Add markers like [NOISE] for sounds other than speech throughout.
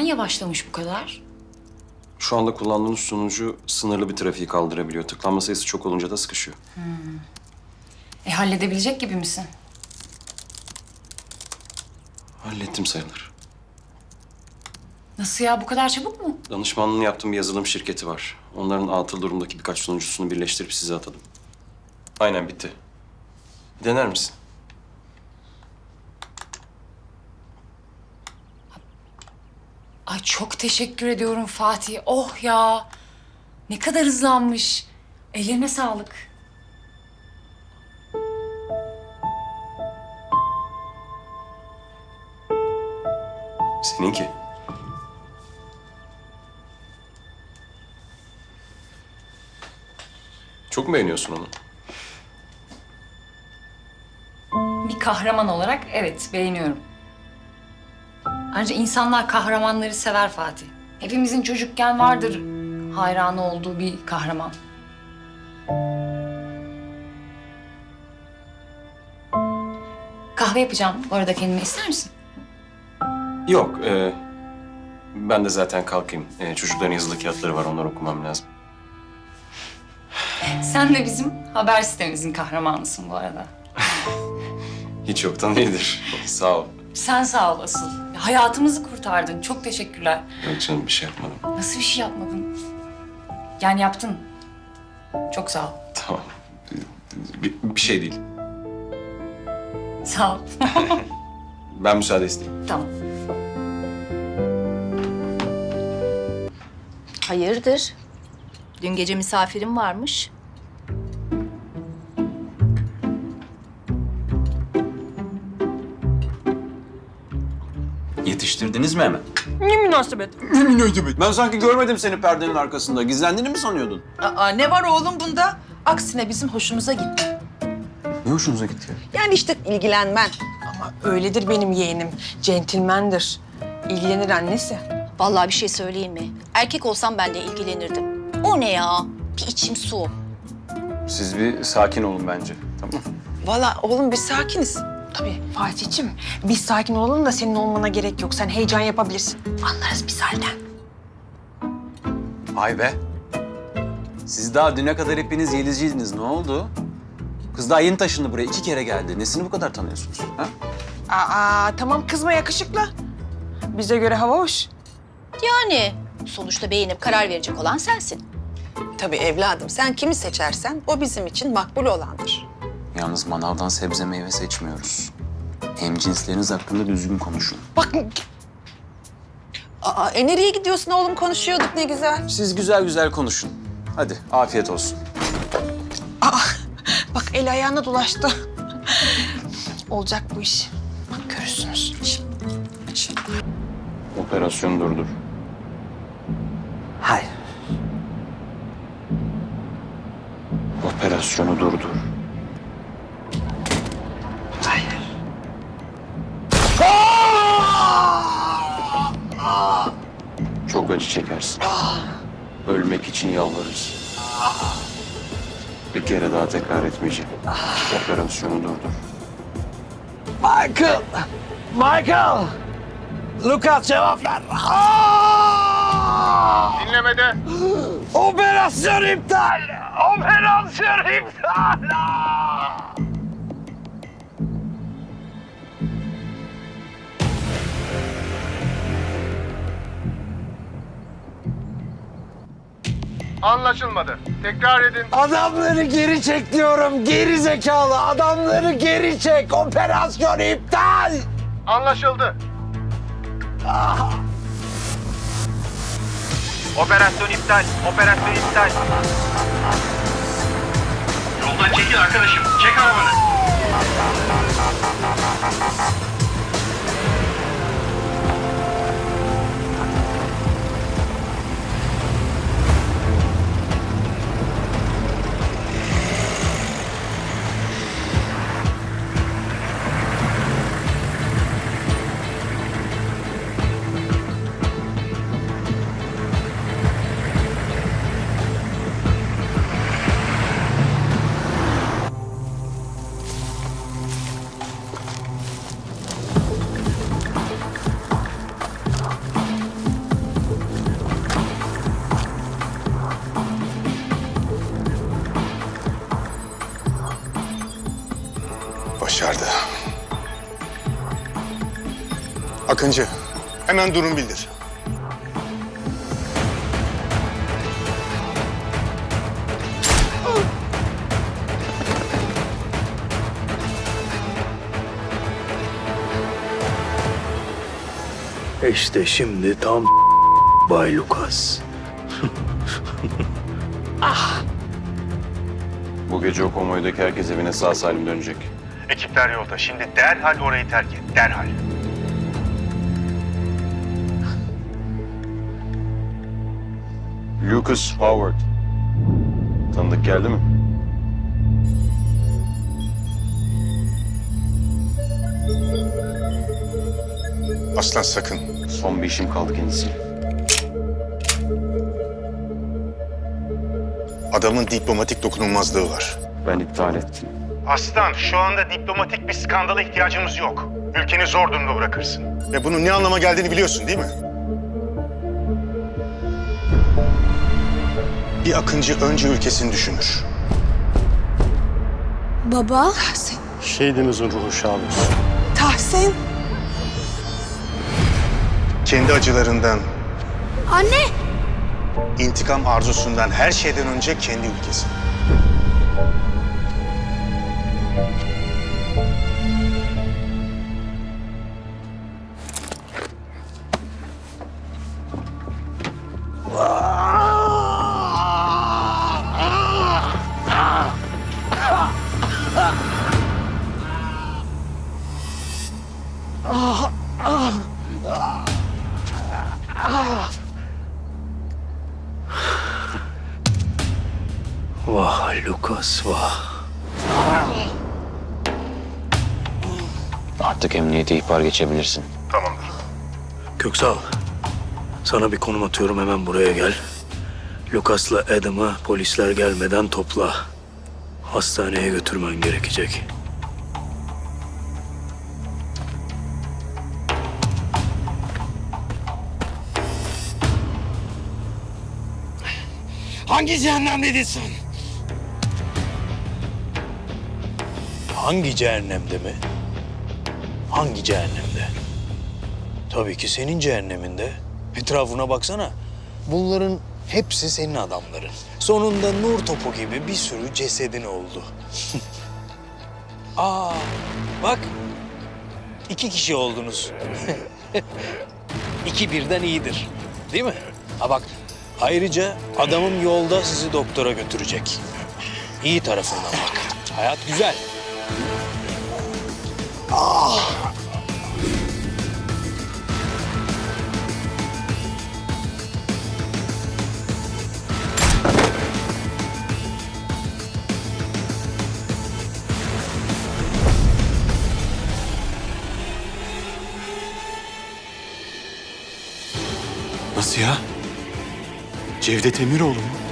Neden yavaşlamış bu kadar? Şu anda kullandığınız sunucu sınırlı bir trafiği kaldırabiliyor. Tıklanma sayısı çok olunca da sıkışıyor. E halledebilecek gibi misin? Hallettim sayılır. Nasıl ya bu kadar çabuk mu? Danışmanlığını yaptığım bir yazılım şirketi var. Onların atıl durumdaki birkaç sunucusunu birleştirip size atadım. Aynen bitti. Dener misin? Ay çok teşekkür ediyorum Fatih. Oh ya. Ne kadar hızlanmış. Ellerine sağlık. Seninki. Çok mu beğeniyorsun onu? Bir kahraman olarak evet beğeniyorum. Ayrıca insanlar kahramanları sever Fatih. Hepimizin çocukken vardır hayranı olduğu bir kahraman. Kahve yapacağım. Bu arada kendine ister misin? Yok. e, ben de zaten kalkayım. E, çocukların yazılı kağıtları var. Onları okumam lazım. Sen de bizim haber sitemizin kahramanısın bu arada. Hiç yoktan iyidir. Sağ ol. Sen sağ ol asıl. Hayatımızı kurtardın. Çok teşekkürler. Yok canım bir şey yapmadım. Nasıl bir şey yapmadın? Yani yaptın. Çok sağ ol. Tamam. Bir, bir şey değil. Sağ ol. [LAUGHS] Ben müsaade isteyeyim. tamam. Hayırdır? Dün gece misafirim varmış. Yetiştirdiniz mi hemen? Ne münasebet? Ben sanki görmedim seni perdenin arkasında. Gizlendiğini mi sanıyordun? Aa, ne var oğlum bunda? Aksine bizim hoşumuza gitti. Ne hoşunuza gitti ya? Yani işte ilgilenmen. Ama öyledir benim yeğenim. Centilmendir. İlgilenir annesi. Vallahi bir şey söyleyeyim mi? Erkek olsam ben de ilgilenirdim. O ne ya? Bir içim su. Siz bir sakin olun bence. Tamam mı? Valla oğlum biz sakiniz. Tabii Fatih'ciğim biz sakin olalım da senin olmana gerek yok. Sen heyecan yapabilirsin. Anlarız biz halden. Ay be. Siz daha düne kadar hepiniz Yelizciydiniz. Ne oldu? Kız daha yeni taşındı buraya. iki kere geldi. Nesini bu kadar tanıyorsunuz? Ha? Aa tamam kızma yakışıklı. Bize göre hava hoş. Yani sonuçta beğenip karar verecek olan sensin. Tabii evladım sen kimi seçersen o bizim için makbul olandır. Yalnız manavdan sebze meyve seçmiyoruz. Hem cinsleriniz hakkında düzgün konuşun. Bak Aa e nereye gidiyorsun oğlum konuşuyorduk ne güzel. Siz güzel güzel konuşun. Hadi afiyet olsun. bak el ayağına dolaştı. Olacak bu iş. Bak görürsünüz. Operasyonu durdur. Hayır. Operasyonu durdur. Çok acı çekersin. Ölmek için yalvarırsın. Bir kere daha tekrar etmeyeceğim. Operasyonu durdur. Michael! Michael! Lucas cevap ver. Aa! Dinlemede. [GASPS] Operasyon iptal! Operasyon iptal! Anlaşılmadı. Tekrar edin. Adamları geri çek diyorum. Geri zekalı adamları geri çek. Operasyon iptal! Anlaşıldı. Operasyon iptal. Operasyon iptal. Yoldan çekil arkadaşım. Çek arabanı. Akıncı, hemen durum bildir. İşte şimdi tam Bay Lucas. [LAUGHS] Bu gece o konvoydaki herkes evine sağ salim dönecek. Ekipler yolda. Şimdi derhal orayı terk et. Derhal. Lucas Howard. Tanıdık geldi mi? Aslan sakın. Son bir işim kaldı kendisiyle. Adamın diplomatik dokunulmazlığı var. Ben iptal ettim. Aslan şu anda diplomatik bir skandala ihtiyacımız yok. Ülkeni zor durumda bırakırsın. Ve bunun ne anlama geldiğini biliyorsun değil mi? Bir akıncı önce ülkesini düşünür. Baba. Şehidinizin ruhu şad olsun. Tahsin. Kendi acılarından, Anne. intikam arzusundan her şeyden önce kendi ülkesi. Emniyete ihbar geçebilirsin. Tamamdır. Köksal. Sana bir konum atıyorum hemen buraya gel. Lucas'la Adam'ı polisler gelmeden topla. Hastaneye götürmen gerekecek. Hangi cehennemdeydin sen? Hangi cehennemde mi? Hangi cehennemde? Tabii ki senin cehenneminde. Etrafına baksana. Bunların hepsi senin adamların. Sonunda nur topu gibi bir sürü cesedin oldu. [LAUGHS] Aa, bak. iki kişi oldunuz. [LAUGHS] İki birden iyidir. Değil mi? Ha bak, ayrıca adamım yolda sizi doktora götürecek. İyi tarafından bak. Hayat güzel. Cevdet Emiroğlu mu?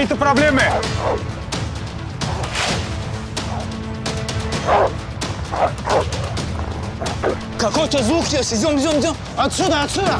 Какие-то проблемы? Какой-то звук есть. Идем, идем, идем. Отсюда, отсюда.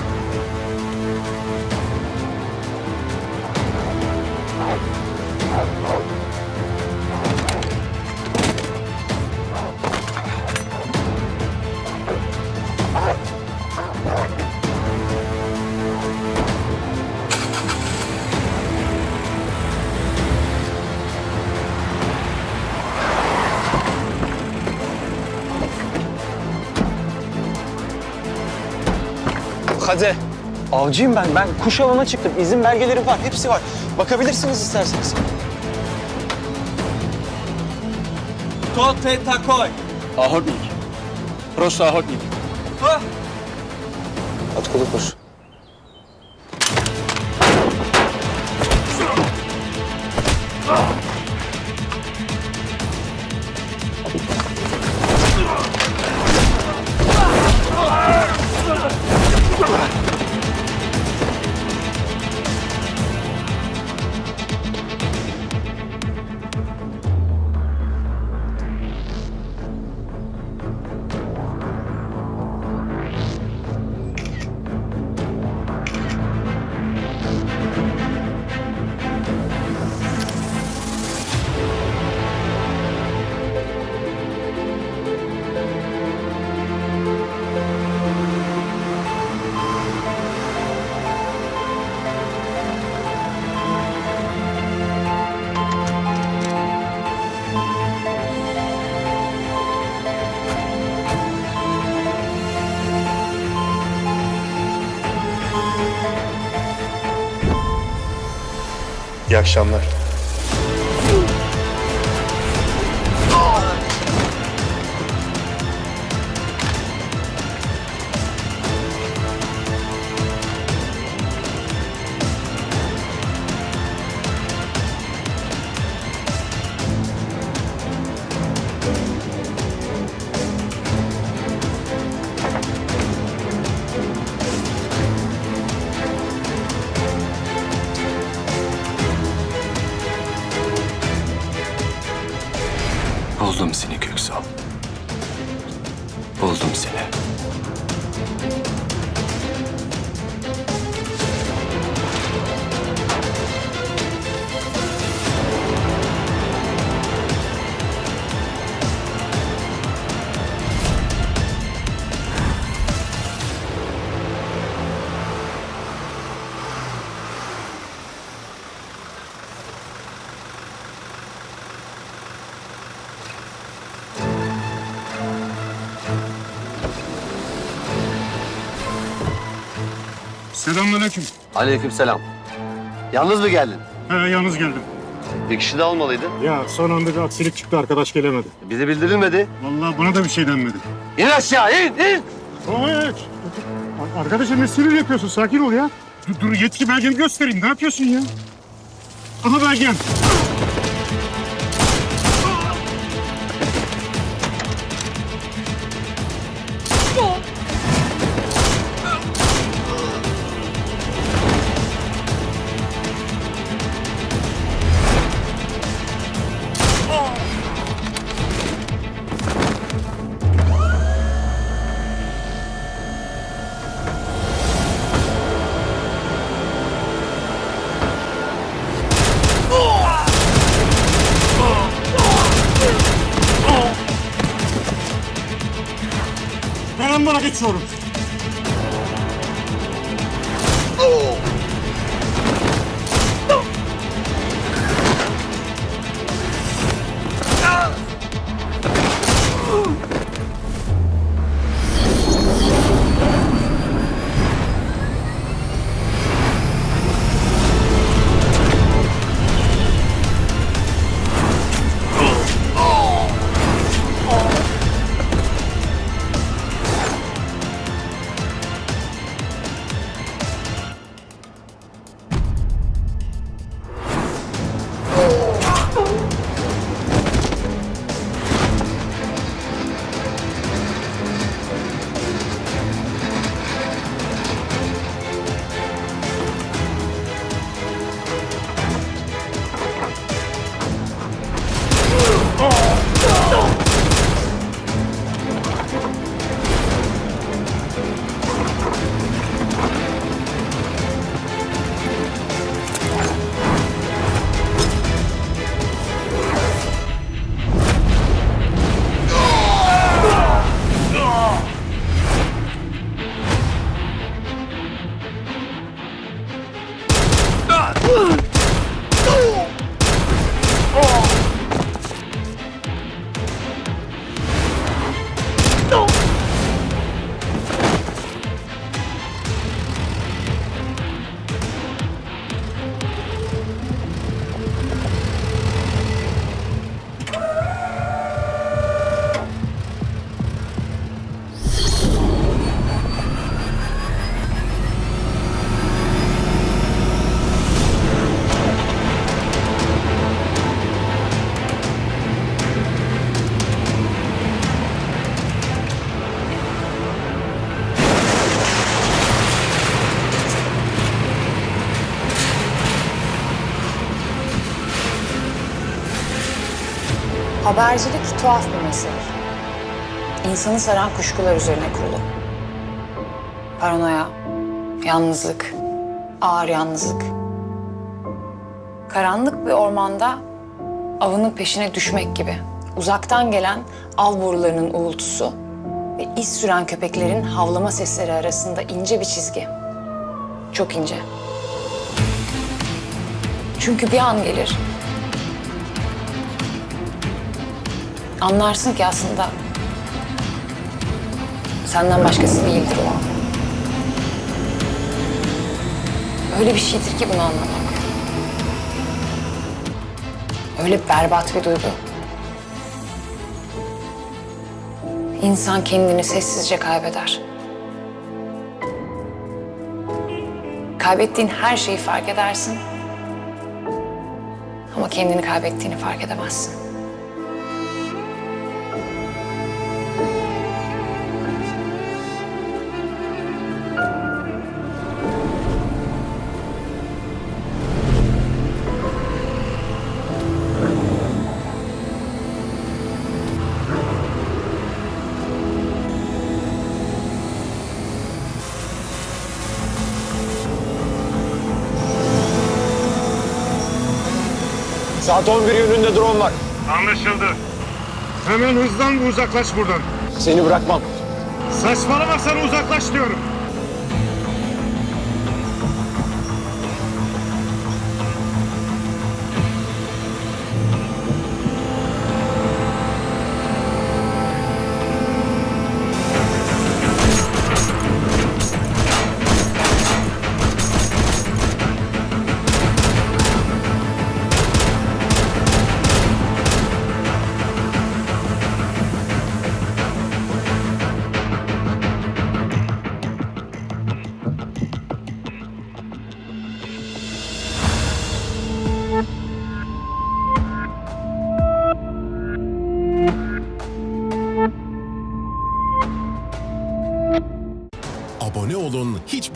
Hadi. Avcıyım ben. Ben kuş avına çıktım. İzin belgelerim var. Hepsi var. Bakabilirsiniz isterseniz. To ty takoj. Ahotnik. Prosto ahotnik. At kolu koş. Akşamlar. Selamünaleyküm. Aleykümselam. Yalnız mı geldin? He, yalnız geldim. Bir kişi de almalıydı. Ya son anda bir aksilik çıktı arkadaş gelemedi. Bize bildirilmedi. Vallahi buna da bir şey denmedi. İn aşağı in in. Evet. Arkadaşım ne sinir yapıyorsun? Sakin ol ya. Dur, dur yetki belgeni göstereyim. Ne yapıyorsun ya? Aha belgen. Hemen bana geçiyorum. Habercilik tuhaf bir meslek. İnsanı saran kuşkular üzerine kurulu. Paranoya, yalnızlık, ağır yalnızlık. Karanlık bir ormanda avının peşine düşmek gibi. Uzaktan gelen av borularının uğultusu ve iz süren köpeklerin havlama sesleri arasında ince bir çizgi. Çok ince. Çünkü bir an gelir. Anlarsın ki aslında senden başkası değildir o. Öyle bir şeydir ki bunu anlamak. Öyle berbat bir duygu. İnsan kendini sessizce kaybeder. Kaybettiğin her şeyi fark edersin. Ama kendini kaybettiğini fark edemezsin. Saat 11 yönünde drone var. Anlaşıldı. Hemen hızlan ve uzaklaş buradan. Seni bırakmam. Saçmalama sana uzaklaş diyorum.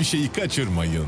Hiçbir şeyi kaçırmayın.